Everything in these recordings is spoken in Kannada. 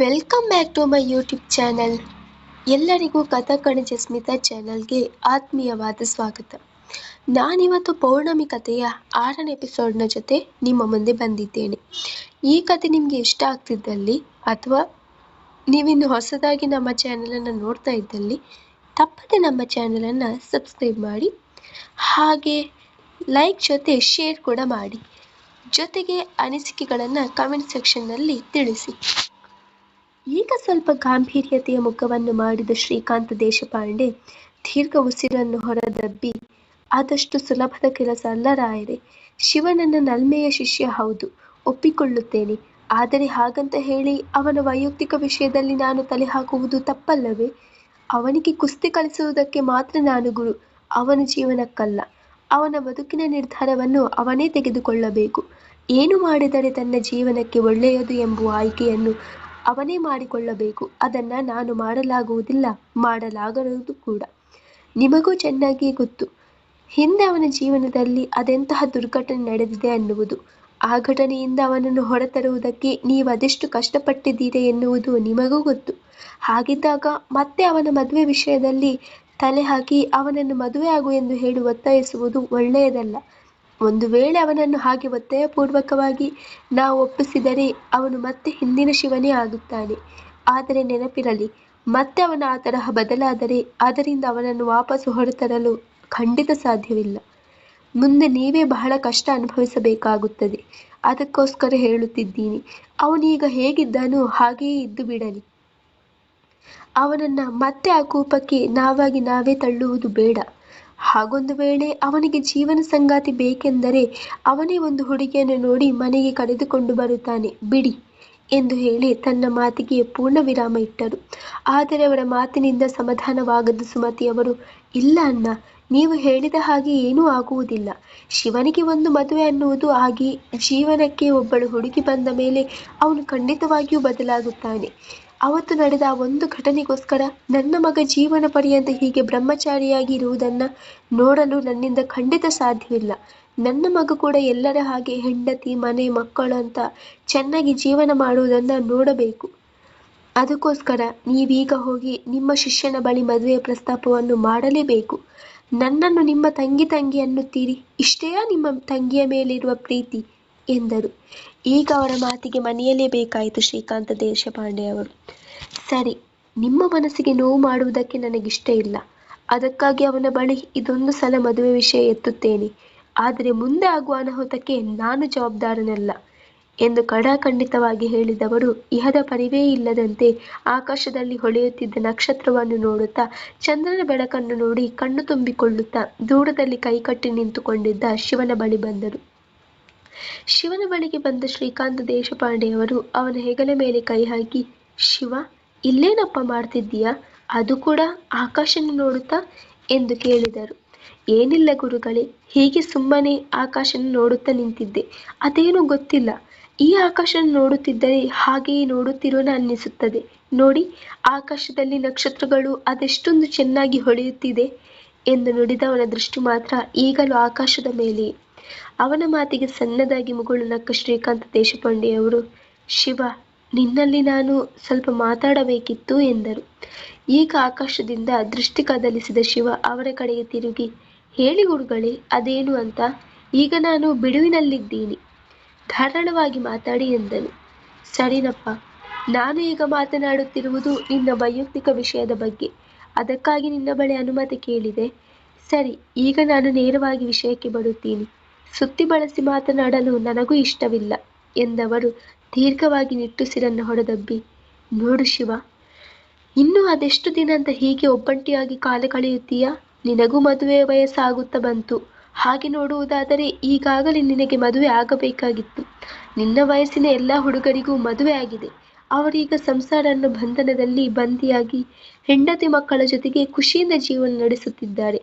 Welcome back to my YouTube channel ಎಲ್ಲರಿಗೂ ಕಥಕಣಿ ಸ್ಮಿತಾ ಚಾನಲ್ಗೆ ಆತ್ಮೀಯವಾದ ಸ್ವಾಗತ. ನಾನಿವತ್ತು ಪೌರ್ಣಮಿ ಕಥೆಯ ಆರನೇ ಎಪಿಸೋಡ್ನ ಜೊತೆ ನಿಮ್ಮ ಮುಂದೆ ಬಂದಿದ್ದೇನೆ. ಈ ಕತೆ ನಿಮಗೆ ಇಷ್ಟ ಆಗ್ತಿದ್ದಲ್ಲಿ ಅಥವಾ ನೀವಿನ್ನು ಹೊಸದಾಗಿ ನಮ್ಮ ಚಾನಲನ್ನು ನೋಡ್ತಾ ಇದ್ದಲ್ಲಿ, ತಪ್ಪದೆ ನಮ್ಮ ಚಾನಲನ್ನು ಸಬ್ಸ್ಕ್ರೈಬ್ ಮಾಡಿ. ಹಾಗೆ ಲೈಕ್ ಜೊತೆ ಶೇರ್ ಕೂಡ ಮಾಡಿ. ಜೊತೆಗೆ ಅನಿಸಿಕೆಗಳನ್ನು ಕಮೆಂಟ್ ಸೆಕ್ಷನ್ನಲ್ಲಿ ತಿಳಿಸಿ. ಈಗ ಸ್ವಲ್ಪ ಗಾಂಭೀರ್ಯತೆಯ ಮುಖವನ್ನು ಮಾಡಿದ ಶ್ರೀಕಾಂತ ದೇಶಪಾಂಡೆ, ದೀರ್ಘ ಉಸಿರನ್ನು ಹೊರದಬ್ಬಿ, ಆದಷ್ಟು ಸುಲಭದ ಕೆಲಸ ಅಲ್ಲ ರಾಯರೆ, ಶಿವನನ್ನ ನಲ್ಮೆಯ ಶಿಷ್ಯ ಹೌದು, ಒಪ್ಪಿಕೊಳ್ಳುತ್ತೇನೆ. ಆದರೆ ಹಾಗಂತ ಹೇಳಿ ಅವನ ವೈಯಕ್ತಿಕ ವಿಷಯದಲ್ಲಿ ನಾನು ತಲೆ ಹಾಕುವುದು ತಪ್ಪಲ್ಲವೇ? ಅವನಿಗೆ ಕುಸ್ತಿ ಕಲಿಸುವುದಕ್ಕೆ ಮಾತ್ರ ನಾನು ಗುರು, ಅವನ ಜೀವನಕ್ಕಲ್ಲ. ಅವನ ಬದುಕಿನ ನಿರ್ಧಾರವನ್ನು ಅವನೇ ತೆಗೆದುಕೊಳ್ಳಬೇಕು. ಏನು ಮಾಡಿದರೆ ತನ್ನ ಜೀವನಕ್ಕೆ ಒಳ್ಳೆಯದು ಎಂಬುವ ಆಯ್ಕೆಯನ್ನು ಅವನೇ ಮಾಡಿಕೊಳ್ಳಬೇಕು. ಅದನ್ನ ನಾನು ಮಾಡಲಾಗುವುದಿಲ್ಲ. ಮಾಡಲಾಗದು ಕೂಡ. ನಿಮಗೂ ಚೆನ್ನಾಗಿ ಗೊತ್ತು. ಹಿಂದೆ ಅವನ ಜೀವನದಲ್ಲಿ ಅದೆಂತಹ ದುರ್ಘಟನೆ ನಡೆದಿದೆ ಅನ್ನುವುದು. ಆ ಘಟನೆಯಿಂದ ಅವನನ್ನು ಹೊರತರುವುದಕ್ಕೆ ನೀವು ಅದೆಷ್ಟು ಕಷ್ಟಪಟ್ಟಿದ್ದೀರಿ ಎನ್ನುವುದು ನಿಮಗೂ ಗೊತ್ತು. ಹಾಗಿದ್ದಾಗ ಮತ್ತೆ ಅವನ ಮದುವೆ ವಿಷಯದಲ್ಲಿ ತಲೆ ಹಾಕಿ ಅವನನ್ನು ಮದುವೆ ಆಗು ಎಂದು ಹೇಳಿ ಒತ್ತಾಯಿಸುವುದು ಒಳ್ಳೆಯದಲ್ಲ. ಒಂದು ವೇಳೆ ಅವನನ್ನು ಹಾಗೆ ಒತ್ತಾಯಪೂರ್ವಕವಾಗಿ ನಾವು ಒಪ್ಪಿಸಿದರೆ ಅವನು ಮತ್ತೆ ಹಿಂದಿನ ಶಿವನೇ ಆಗುತ್ತಾನೆ. ಆದರೆ ನೆನಪಿರಲಿ, ಮತ್ತೆ ಅವನ ಆ ತರಹ ಬದಲಾದರೆ ಅದರಿಂದ ಅವನನ್ನು ವಾಪಸ್ಸು ಹೊರತರಲು ಖಂಡಿತ ಸಾಧ್ಯವಿಲ್ಲ. ಮುಂದೆ ನೀವೇ ಬಹಳ ಕಷ್ಟ ಅನುಭವಿಸಬೇಕಾಗುತ್ತದೆ. ಅದಕ್ಕೋಸ್ಕರ ಹೇಳುತ್ತಿದ್ದೀನಿ ಅವನೀಗ ಹೇಗಿದ್ದಾನೋ ಹಾಗೆಯೇ ಇದ್ದು ಬಿಡಲಿ. ಅವನನ್ನು ಮತ್ತೆ ಆ ಕೂಪಕ್ಕೆ ನಾವಾಗಿ ನಾವೇ ತಳ್ಳುವುದು ಬೇಡ. ಹಾಗೊಂದು ವೇಳೆ ಅವನಿಗೆ ಜೀವನ ಸಂಗಾತಿ ಬೇಕೆಂದರೆ ಅವನೇ ಒಂದು ಹುಡುಗಿಯನ್ನು ನೋಡಿ ಮನೆಗೆ ಕರೆದುಕೊಂಡು ಬರುತ್ತಾನೆ, ಬಿಡಿ ಎಂದು ಹೇಳಿ ತನ್ನ ಮಾತಿಗೆ ಪೂರ್ಣ ವಿರಾಮ ಇಟ್ಟರು. ಆದರೆ ಅವರ ಮಾತಿನಿಂದ ಸಮಾಧಾನವಾಗದ ಸುಮತಿಯವರು ಇಲ್ಲ ಅಣ್ಣ, ನೀವು ಹೇಳಿದ ಹಾಗೆ ಏನೂ ಆಗುವುದಿಲ್ಲ. ಶಿವನಿಗೆ ಒಂದು ಮದುವೆ ಅನ್ನುವುದು ಆಗಿ ಜೀವನಕ್ಕೆ ಒಬ್ಬಳು ಹುಡುಗಿ ಬಂದ ಮೇಲೆ ಅವನು ಖಂಡಿತವಾಗಿಯೂ ಬದಲಾಗುತ್ತಾನೆ. ಅವತ್ತು ನಡೆದ ಆ ಒಂದು ಘಟನೆಗೋಸ್ಕರ ನನ್ನ ಮಗ ಜೀವನ ಪರ್ಯಂತ ಹೀಗೆ ಬ್ರಹ್ಮಚಾರಿಯಾಗಿ ಇರುವುದನ್ನು ನೋಡಲು ನನ್ನಿಂದ ಖಂಡಿತ ಸಾಧ್ಯವಿಲ್ಲ ನನ್ನ ಮಗ ಕೂಡ ಎಲ್ಲರ ಹಾಗೆ ಹೆಂಡತಿ, ಮನೆ, ಮಕ್ಕಳು ಅಂತ ಚೆನ್ನಾಗಿ ಜೀವನ ಮಾಡುವುದನ್ನು ನೋಡಬೇಕು. ಅದಕ್ಕೋಸ್ಕರ ನೀವೀಗ ಹೋಗಿ ನಿಮ್ಮ ಶಿಷ್ಯನ ಬಳಿ ಮದುವೆಯ ಪ್ರಸ್ತಾಪವನ್ನು ಮಾಡಲೇಬೇಕು. ನನ್ನನ್ನು ನಿಮ್ಮ ತಂಗಿ ತಂಗಿ ಅನ್ನುತ್ತೀರಿ ಇಷ್ಟೆಯಾ ನಿಮ್ಮ ತಂಗಿಯ ಮೇಲಿರುವ ಪ್ರೀತಿ? ಎಂದರು. ಈಗ ಅವರ ಮಾತಿಗೆ ಮನೆಯಲ್ಲೇ ಬೇಕಾಯಿತು ಶ್ರೀಕಾಂತ ದೇಶಪಾಂಡೆ ಅವರು. ಸರಿ, ನಿಮ್ಮ ಮನಸ್ಸಿಗೆ ನೋವು ಮಾಡುವುದಕ್ಕೆ ನನಗಿಷ್ಟ ಇಲ್ಲ. ಅದಕ್ಕಾಗಿ ಅವನ ಬಳಿ ಇದೊಂದು ಸಲ ಮದುವೆ ವಿಷಯ ಎತ್ತುತ್ತೇನೆ. ಆದರೆ ಮುಂದೆ ಆಗುವ ಅನಾಹುತಕ್ಕೆ ನಾನು ಜವಾಬ್ದಾರನಲ್ಲ ಎಂದು ಖಡಾಖಂಡಿತವಾಗಿ ಹೇಳಿದವರು, ಇಹದ ಪರಿವೇ ಇಲ್ಲದಂತೆ ಆಕಾಶದಲ್ಲಿ ಹೊಳೆಯುತ್ತಿದ್ದ ನಕ್ಷತ್ರವನ್ನು ನೋಡುತ್ತಾ ಚಂದ್ರನ ಬೆಳಕನ್ನು ನೋಡಿ ಕಣ್ಣು ತುಂಬಿಕೊಳ್ಳುತ್ತಾ ದೂರದಲ್ಲಿ ಕೈಕಟ್ಟಿ ನಿಂತುಕೊಂಡಿದ್ದ ಶಿವನ ಬಳಿ ಬಂದರು. ಶಿವನ ಬಳಿಗೆ ಬಂದ ಶ್ರೀಕಾಂತ ದೇಶಪಾಂಡೆಯವರು ಅವನ ಹೆಗಲ ಮೇಲೆ ಕೈ ಹಾಕಿ, ಶಿವ, ಇಲ್ಲೇನಪ್ಪ ಮಾಡ್ತಿದ್ದೀಯಾ? ಅದು ಕೂಡ ಆಕಾಶನ ನೋಡುತ್ತಾ? ಎಂದು ಕೇಳಿದರು. ಏನಿಲ್ಲ ಗುರುಗಳೇ, ಹೀಗೆ ಸುಮ್ಮನೆ ಆಕಾಶನ ನೋಡುತ್ತಾ ನಿಂತಿದ್ದೆ. ಅದೇನೂ ಗೊತ್ತಿಲ್ಲ. ಈ ಆಕಾಶನ ನೋಡುತ್ತಿದ್ದರೆ ಹಾಗೆಯೇ ನೋಡುತ್ತಿರೋನ ಅನ್ನಿಸುತ್ತದೆ. ನೋಡಿ, ಆಕಾಶದಲ್ಲಿ ನಕ್ಷತ್ರಗಳು ಅದೆಷ್ಟೊಂದು ಚೆನ್ನಾಗಿ ಹೊಳೆಯುತ್ತಿದೆ ಎಂದು ನುಡಿದವನ ದೃಷ್ಟಿ ಮಾತ್ರ ಈಗಲೂ ಆಕಾಶದ ಮೇಲೆ ಅವನ ಮಾತಿಗೆ ಸಣ್ಣದಾಗಿ ಮುಗುಳು ನಕ್ಕ ಶ್ರೀಕಾಂತ್ ದೇಶಪಾಂಡೆಯವರು ಶಿವ, ನಿನ್ನಲ್ಲಿ ನಾನು ಸ್ವಲ್ಪ ಮಾತಾಡಬೇಕಿತ್ತು ಎಂದರು. ಈಗ ಆಕಾಶದಿಂದ ದೃಷ್ಟಿ ಕದಲಿಸಿದ ಶಿವ ಅವರ ಕಡೆಗೆ ತಿರುಗಿ, ಹೇಳಿ ಗುರುಗಳೇ, ಅದೇನು ಅಂತ? ಈಗ ನಾನು ಬಿಡುವಿನಲ್ಲಿದ್ದೀನಿ. ಧಾರಾಳವಾಗಿ ಮಾತಾಡಿ ಎಂದನು. ಸರಿನಪ್ಪ, ನಾನು ಈಗ ಮಾತನಾಡುತ್ತಿರುವುದು ನಿನ್ನ ವೈಯಕ್ತಿಕ ವಿಷಯದ ಬಗ್ಗೆ. ಅದಕ್ಕಾಗಿ ನಿನ್ನ ಬಳಿ ಅನುಮತಿ ಕೇಳಿದೆ. ಸರಿ, ಈಗ ನಾನು ನೇರವಾಗಿ ವಿಷಯಕ್ಕೆ ಬರುತ್ತೀನಿ. ಸುತ್ತಿ ಬಳಸಿ ಮಾತನಾಡಲು ನನಗೂ ಇಷ್ಟವಿಲ್ಲ ಎಂದವರು ದೀರ್ಘವಾಗಿ ನಿಟ್ಟುಸಿರನ್ನು ಹೊಡೆದಬ್ಬಿ, ನೋಡು ಶಿವ, ಇನ್ನೂ ಅದೆಷ್ಟು ದಿನ ಅಂತ ಹೀಗೆ ಒಬ್ಬಂಟಿಯಾಗಿ ಕಾಲ ಕಳೆಯುತ್ತೀಯಾ? ನಿನಗೂ ಮದುವೆ ವಯಸ್ಸಾಗುತ್ತಾ ಬಂತು. ಹಾಗೆ ನೋಡುವುದಾದರೆ ಈಗಾಗಲೇ ನಿನಗೆ ಮದುವೆ ಆಗಬೇಕಾಗಿತ್ತು. ನಿನ್ನ ವಯಸ್ಸಿನ ಎಲ್ಲ ಹುಡುಗರಿಗೂ ಮದುವೆ ಆಗಿದೆ. ಅವರೀಗ ಸಂಸಾರ ಅನ್ನೋ ಬಂಧನದಲ್ಲಿ ಬಂದಿಯಾಗಿ ಹೆಂಡತಿ ಮಕ್ಕಳ ಜೊತೆಗೆ ಖುಷಿಯಿಂದ ಜೀವನ ನಡೆಸುತ್ತಿದ್ದಾರೆ.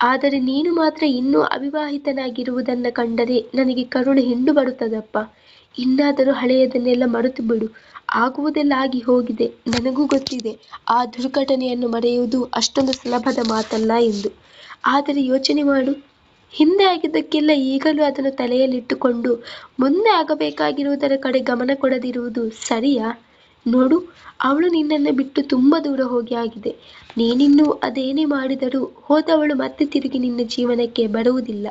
ಆದರೆ ನೀನು ಮಾತ್ರ ಇನ್ನೂ ಅವಿವಾಹಿತನಾಗಿರುವುದನ್ನು ಕಂಡರೆ ನನಗೆ ಕರುಳು ಹಿಂಡು ಬರುತ್ತದಪ್ಪ. ಇನ್ನಾದರೂ ಹಳೆಯದನ್ನೆಲ್ಲ ಮರೆತು ಬಿಡು ಆಗುವುದೆಲ್ಲ ಆಗಿ ಹೋಗಿದೆ, ನನಗೂ ಗೊತ್ತಿದೆ. ಆ ದುರ್ಘಟನೆಯನ್ನು ಮರೆಯುವುದು ಅಷ್ಟೊಂದು ಸುಲಭದ ಮಾತಲ್ಲ ಎಂದು. ಆದರೆ ಯೋಚನೆ ಮಾಡು. ಹಿಂದೆ ಆಗಿದ್ದಕ್ಕೆಲ್ಲ ಈಗಲೂ ಅದನ್ನು ತಲೆಯಲ್ಲಿಟ್ಟುಕೊಂಡು ಮುಂದೆ ಆಗಬೇಕಾಗಿರುವುದರ ಕಡೆ ಗಮನ ಕೊಡದಿರುವುದು ಸರಿಯಾ? ನೋಡು, ಅವಳು ನಿನ್ನನ್ನು ಬಿಟ್ಟು ತುಂಬ ದೂರ ಹೋಗಿ ಆಗಿದೆ. ನೀನಿನ್ನು ಅದೇನೇ ಮಾಡಿದರೂ ಹೋದವಳು ಮತ್ತೆ ತಿರುಗಿ ನಿನ್ನ ಜೀವನಕ್ಕೆ ಬರುವುದಿಲ್ಲ.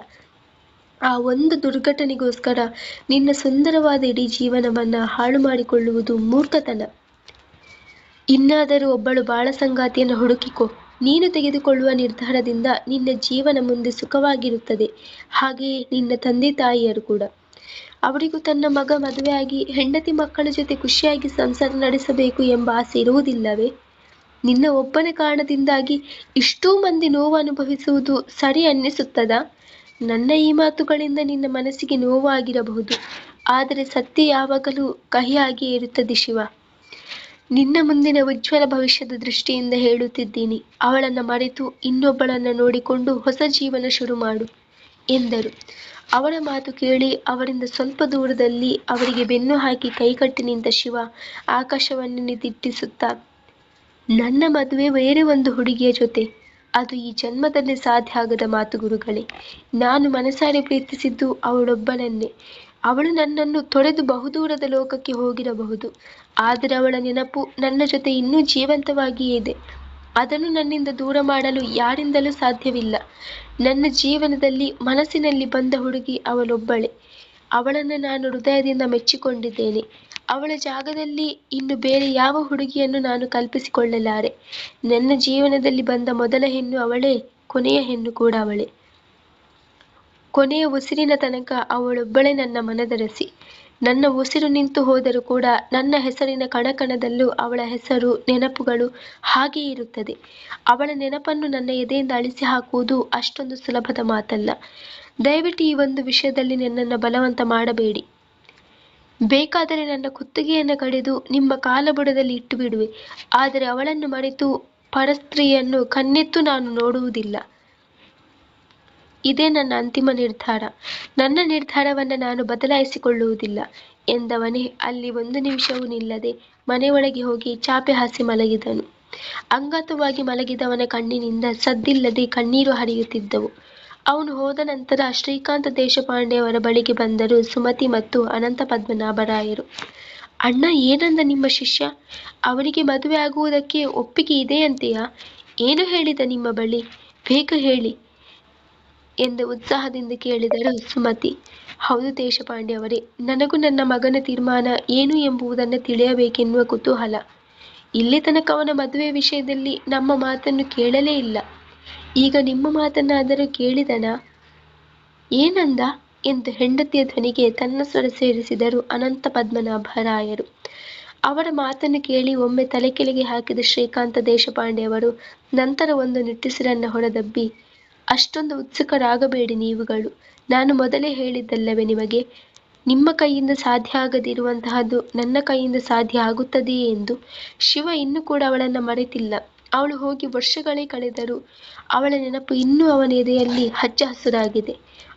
ಆ ಒಂದು ದುರ್ಘಟನೆಗೋಸ್ಕರ ನಿನ್ನ ಸುಂದರವಾದ ಇಡೀ ಜೀವನವನ್ನ ಹಾಳು ಮಾಡಿಕೊಳ್ಳುವುದು ಮೂರ್ಖತನ. ಇನ್ನಾದರೂ ಒಬ್ಬಳು ಬಾಳ ಸಂಗಾತಿಯನ್ನು ಹುಡುಕಿಕೋ. ನೀನು ತೆಗೆದುಕೊಳ್ಳುವ ನಿರ್ಧಾರದಿಂದ ನಿನ್ನ ಜೀವನ ಮುಂದೆ ಸುಖವಾಗಿರುತ್ತದೆ. ಹಾಗೆಯೇ ನಿನ್ನ ತಂದೆ ತಾಯಿಯರು ಕೂಡ. ಅವರಿಗೂ ತನ್ನ ಮಗ ಮದುವೆಯಾಗಿ ಹೆಂಡತಿ ಮಕ್ಕಳ ಜೊತೆ ಖುಷಿಯಾಗಿ ಸಂಸಾರ ನಡೆಸಬೇಕು ಎಂಬ ಆಸೆ ಇರುವುದಿಲ್ಲವೇ? ನಿನ್ನ ಒಬ್ಬನ ಕಾರಣದಿಂದಾಗಿ ಇಷ್ಟೂ ಮಂದಿ ನೋವು ಅನುಭವಿಸುವುದು ಸರಿ ಅನ್ನಿಸುತ್ತದಾ? ನನ್ನ ಈ ಮಾತುಗಳಿಂದ ನಿನ್ನ ಮನಸ್ಸಿಗೆ ನೋವಾಗಿರಬಹುದು. ಆದರೆ ಸತ್ಯ ಯಾವಾಗಲೂ ಕಹಿಯಾಗಿಯೇ ಇರುತ್ತದೆ ಶಿವ. ನಿನ್ನ ಮುಂದಿನ ಉಜ್ವಲ ಭವಿಷ್ಯದ ದೃಷ್ಟಿಯಿಂದ ಹೇಳುತ್ತಿದ್ದೀನಿ. ಅವಳನ್ನ ಮರೆತು ಇನ್ನೊಬ್ಬಳನ್ನು ನೋಡಿಕೊಂಡು ಹೊಸ ಜೀವನ ಶುರು ಮಾಡು ಎಂದರು. ಅವರ ಮಾತು ಕೇಳಿ ಅವರಿಂದ ಸ್ವಲ್ಪ ದೂರದಲ್ಲಿ ಅವರಿಗೆ ಬೆನ್ನು ಹಾಕಿ ಕೈಕಟ್ಟಿ ನಿಂತ ಶಿವ ಆಕಾಶವನ್ನೇ ದಿಟ್ಟಿಸುತ್ತಾ ನನ್ನ ಮದುವೆ ಬೇರೆ ಒಂದು ಹುಡುಗಿಯ ಜೊತೆ. ಅದು ಈ ಜನ್ಮದಲ್ಲಿ ಸಾಧ್ಯ ಆಗದ ಮಾತು ಗುರುಗಳೇ. ನಾನು ಮನಸಾರೆ ಪ್ರೀತಿಸಿದ್ದು ಅವಳೊಬ್ಬಳನ್ನೇ ಅವಳು ನನ್ನನ್ನು ತೊಡೆದು ಬಹುದೂರದ ಲೋಕಕ್ಕೆ ಹೋಗಿರಬಹುದು. ಆದರೆ ಅವಳ ನೆನಪು ನನ್ನ ಜೊತೆ ಇನ್ನೂ ಜೀವಂತವಾಗಿಯೇ ಇದೆ. ಅದನ್ನು ನನ್ನಿಂದ ದೂರ ಮಾಡಲು ಯಾರಿಂದಲೂ ಸಾಧ್ಯವಿಲ್ಲ. ನನ್ನ ಜೀವನದಲ್ಲಿ ಮನಸ್ಸಿನಲ್ಲಿ ಬಂದ ಹುಡುಗಿ ಅವಳೊಬ್ಬಳೇ. ಅವಳನ್ನು ನಾನು ಹೃದಯದಿಂದ ಮೆಚ್ಚಿಕೊಂಡಿದ್ದೇನೆ. ಅವಳ ಜಾಗದಲ್ಲಿ ಇನ್ನು ಬೇರೆ ಯಾವ ಹುಡುಗಿಯನ್ನು ನಾನು ಕಲ್ಪಿಸಿಕೊಳ್ಳಲಾರೆ? ನನ್ನ ಜೀವನದಲ್ಲಿ ಬಂದ ಮೊದಲ ಹೆಣ್ಣು ಅವಳೇ, ಕೊನೆಯ ಹೆಣ್ಣು ಕೂಡ ಅವಳೇ. ಕೊನೆಯ ಉಸಿರಿನ ತನಕ ಅವಳೊಬ್ಬಳೇ ನನ್ನ ಮನದರಸಿ. ನನ್ನ ಉಸಿರು ನಿಂತು ಹೋದರೂ ಕೂಡ ನನ್ನ ಹೆಸರಿನ ಕಣಕಣದಲ್ಲೂ ಅವಳ ಹೆಸರು, ನೆನಪುಗಳು ಹಾಗೇ ಇರುತ್ತದೆ. ಅವಳ ನೆನಪನ್ನು ನನ್ನ ಎದೆಯಿಂದ ಅಳಿಸಿ ಹಾಕುವುದು ಅಷ್ಟೊಂದು ಸುಲಭದ ಮಾತಲ್ಲ. ದಯವಿಟ್ಟು ಈ ಒಂದು ವಿಷಯದಲ್ಲಿ ನನ್ನನ್ನು ಬಲವಂತ ಮಾಡಬೇಡಿ. ಬೇಕಾದರೆ ನನ್ನ ಕುತ್ತಿಗೆಯನ್ನು ಕಡಿದು ನಿಮ್ಮ ಕಾಲಬುಡದಲ್ಲಿ ಇಟ್ಟು ಬಿಡುವೆ ಆದರೆ ಅವಳನ್ನು ಮರೆತು ಪರಸ್ತ್ರೀಯನ್ನು ಕಣ್ಣೆತ್ತು ನಾನು ನೋಡುವುದಿಲ್ಲ. ಇದೇ ನನ್ನ ಅಂತಿಮ ನಿರ್ಧಾರ. ನನ್ನ ನಿರ್ಧಾರವನ್ನು ನಾನು ಬದಲಾಯಿಸಿಕೊಳ್ಳುವುದಿಲ್ಲ ಎಂದವನೇ ಅಲ್ಲಿ ಒಂದು ನಿಮಿಷವೂ ನಿಲ್ಲದೆ ಮನೆಯೊಳಗೆ ಹೋಗಿ ಚಾಪೆ ಹಾಸಿ ಮಲಗಿದನು. ಅಂಗಾತವಾಗಿ ಮಲಗಿದವನ ಕಣ್ಣಿನಿಂದ ಸದ್ದಿಲ್ಲದೆ ಕಣ್ಣೀರು ಹರಿಯುತ್ತಿದ್ದವು. ಅವನು ಹೋದ ನಂತರ ಶ್ರೀಕಾಂತ ದೇಶಪಾಂಡೆಯವರ ಬಳಿಗೆ ಬಂದರು ಸುಮತಿ ಮತ್ತು ಅನಂತ ಪದ್ಮನಾಭರಾಯರು. ಅಣ್ಣ, ಏನಂದ ನಿಮ್ಮ ಶಿಷ್ಯ? ಅವನಿಗೆ ಮದುವೆ ಆಗುವುದಕ್ಕೆ ಒಪ್ಪಿಗೆ ಇದೆಯಂತೆಯಾ? ಏನು ಹೇಳಿದ ನಿಮ್ಮ ಬಳಿ? ಬೇಗ ಹೇಳಿ. ಎಂದು ಉತ್ಸಾಹದಿಂದ ಕೇಳಿದರು ಸುಮತಿ. ಹೌದು ದೇಶಪಾಂಡೆ ಅವರೇ, ನನಗೂ ನನ್ನ ಮಗನ ತೀರ್ಮಾನ ಏನು ಎಂಬುದನ್ನು ತಿಳಿಯಬೇಕೆನ್ನುವ ಕುತೂಹಲ. ಇಲ್ಲಿ ತನಕ ಅವನ ಮದುವೆ ವಿಷಯದಲ್ಲಿ ನಮ್ಮ ಮಾತನ್ನು ಕೇಳಲೇ ಇಲ್ಲ. ಈಗ ನಿಮ್ಮ ಮಾತನ್ನಾದರೂ ಕೇಳಿದನ? ಏನಂದ? ಎಂದು ಹೆಂಡತಿಯ ಧ್ವನಿಗೆ ತನ್ನ ಸ್ವರ ಸೇರಿಸಿದರು ಅನಂತ ಪದ್ಮನಾಭರಾಯರು. ಅವರ ಮಾತನ್ನು ಕೇಳಿ ಒಮ್ಮೆ ತಲೆ ಕೆಳಗೆ ಹಾಕಿದ ಶ್ರೀಕಾಂತ ದೇಶಪಾಂಡೆಯವರು ನಂತರ ಒಂದು ನಿಟ್ಟುಸಿರನ್ನು ಹೊರದಬ್ಬಿ ಅಷ್ಟೊಂದು ಉತ್ಸುಕರಾಗಬೇಡಿ ನೀವುಗಳು. ನಾನು ಮೊದಲೇ ಹೇಳಿದ್ದಲ್ಲವೇ ನಿಮಗೆ, ನಿಮ್ಮ ಕೈಯಿಂದ ಸಾಧ್ಯ ಆಗದಿರುವಂತಹದ್ದು ನನ್ನ ಕೈಯಿಂದ ಸಾಧ್ಯ ಆಗುತ್ತದೆಯೇ ಎಂದು. ಶಿವ ಇನ್ನೂ ಕೂಡ ಅವಳನ್ನು ಮರೆತಿಲ್ಲ. ಅವಳು ಹೋಗಿ ವರ್ಷಗಳೇ ಕಳೆದರೂ ಅವಳ ನೆನಪು ಇನ್ನೂ ಅವನ ಎದೆಯಲ್ಲಿ ಹಚ್ಚ ಹಸುರಾಗಿದೆ.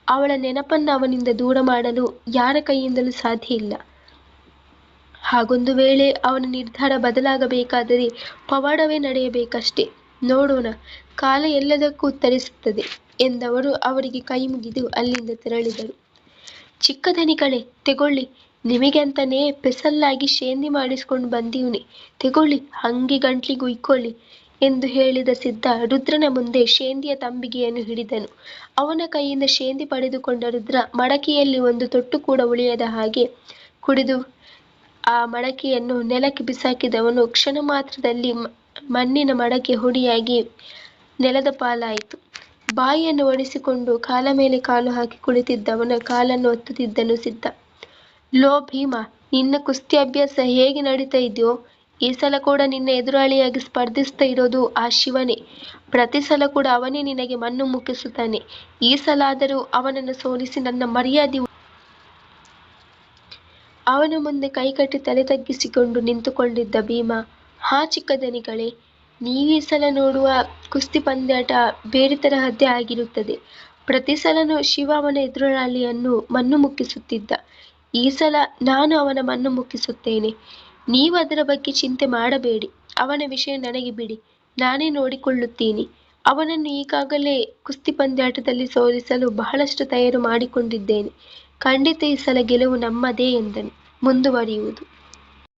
ಅವಳ ನೆನಪನ್ನು ಅವನಿಂದ ದೂರ ಮಾಡಲು ಯಾರ ಕೈಯಿಂದಲೂ ಸಾಧ್ಯ ಇಲ್ಲ. ಹಾಗೊಂದು ವೇಳೆ ಅವನ ನಿರ್ಧಾರ ಬದಲಾಗಬೇಕಾದರೆ ಪವಾಡವೇ ನಡೆಯಬೇಕಷ್ಟೆ. ನೋಡೋಣ. ಕಾಲ ಎಲ್ಲದಕ್ಕೂ ಉತ್ತರಿಸುತ್ತದೆ ಎಂದವರು ಅವರಿಗೆ ಕೈ ಮುಗಿದು ಅಲ್ಲಿಂದ ತೆರಳಿದರು. ಚಿಕ್ಕ ದನಿಗಳೇ, ತೆಗೊಳ್ಳಿ ನಿಮಗೆ ಅಂತಾನೆ ಪೆಸಲ್ಲಾಗಿ ಶೇಂದಿ ಮಾಡಿಸ್ಕೊಂಡು ಬಂದೀವ್ನಿ, ತೆಗೊಳ್ಳಿ, ಹಂಗೆ ಗಂಟ್ಲಿಗೆ ಉಯ್ಕೊಳ್ಳಿ ಎಂದು ಹೇಳಿದ ಸಿದ್ಧ ರುದ್ರನ ಮುಂದೆ ಶೇಂದಿಯ ತಂಬಿಗೆಯನ್ನು ಹಿಡಿದನು. ಅವನ ಕೈಯಿಂದ ಶೇಂದಿ ಪಡೆದುಕೊಂಡ ರುದ್ರ ಮಡಕೆಯಲ್ಲಿ ಒಂದು ತೊಟ್ಟು ಕೂಡ ಉಳಿಯದ ಹಾಗೆ ಕುಡಿದು ಆ ಮಡಕೆಯನ್ನು ನೆಲಕ್ಕೆ ಬಿಸಾಕಿದವನು. ಕ್ಷಣ ಮಾತ್ರದಲ್ಲಿ ಮಣ್ಣಿನ ಮಡಕೆ ಹುಡಿಯಾಗಿ ನೆಲದ ಪಾಲಾಯಿತು. ಬಾಯಿಯನ್ನು ಒಡಿಸಿಕೊಂಡು ಕಾಲ ಮೇಲೆ ಕಾಲು ಹಾಕಿ ಕುಳಿತಿದ್ದವನ ಕಾಲನ್ನು ಒತ್ತುತ್ತಿದ್ದನು ಸಿದ್ಧ. ಲೋ ಭೀಮ, ನಿನ್ನ ಕುಸ್ತಿ ಅಭ್ಯಾಸ ಹೇಗೆ ನಡೀತಾ ಇದೆಯೋ? ಈ ಸಲ ಕೂಡ ನಿನ್ನ ಎದುರಾಳಿಯಾಗಿ ಸ್ಪರ್ಧಿಸ್ತಾ ಇರೋದು ಆ ಶಿವನೇ. ಪ್ರತಿ ಸಲ ಕೂಡ ಅವನೇ ನಿನಗೆ ಮಣ್ಣು ಮುಕ್ಕಿಸುತ್ತಾನೆ ಈ ಸಲ ಆದರೂ ಅವನನ್ನು ಸೋಲಿಸಿ ನನ್ನ ಮರ್ಯಾದೆ ಅವನು ಅವನ ಮುಂದೆ ಕೈಕಟ್ಟಿ ತಲೆ ತಗ್ಗಿಸಿಕೊಂಡು ನಿಂತುಕೊಂಡಿದ್ದ ಭೀಮ, ಹಾ ಚಿಕ್ಕ ದನಿಗಳೇ ನೀವು ಈ ಸಲ ನೋಡುವ ಕುಸ್ತಿ ಪಂದ್ಯಾಟ ಬೇರೆ ತರಹದ್ದೇ ಆಗಿರುತ್ತದೆ. ಪ್ರತಿ ಸಲನೂ ಶಿವ ಅವನ ಎದುರಾಳಿಯನ್ನು ಮಣ್ಣು ಮುಕ್ಕಿಸುತ್ತಿದ್ದ. ಈ ಸಲ ನಾನು ಅವನ ಮಣ್ಣು ಮುಕ್ಕಿಸುತ್ತೇನೆ. ನೀವು ಅದರ ಬಗ್ಗೆ ಚಿಂತೆ ಮಾಡಬೇಡಿ. ಅವನ ವಿಷಯ ನನಗೆ ಬಿಡಿ. ನಾನೇ ನೋಡಿಕೊಳ್ಳುತ್ತೀನಿ. ಅವನನ್ನು ಈಗಾಗಲೇ ಕುಸ್ತಿ ಪಂದ್ಯಾಟದಲ್ಲಿ ಸೋಲಿಸಲು ಬಹಳಷ್ಟು ತಯಾರು ಮಾಡಿಕೊಂಡಿದ್ದೇನೆ. ಖಂಡಿತ ಈ ಸಲ ಗೆಲುವು ನಮ್ಮದೇ ಎಂದನು. ಮುಂದುವರಿಯುವುದು.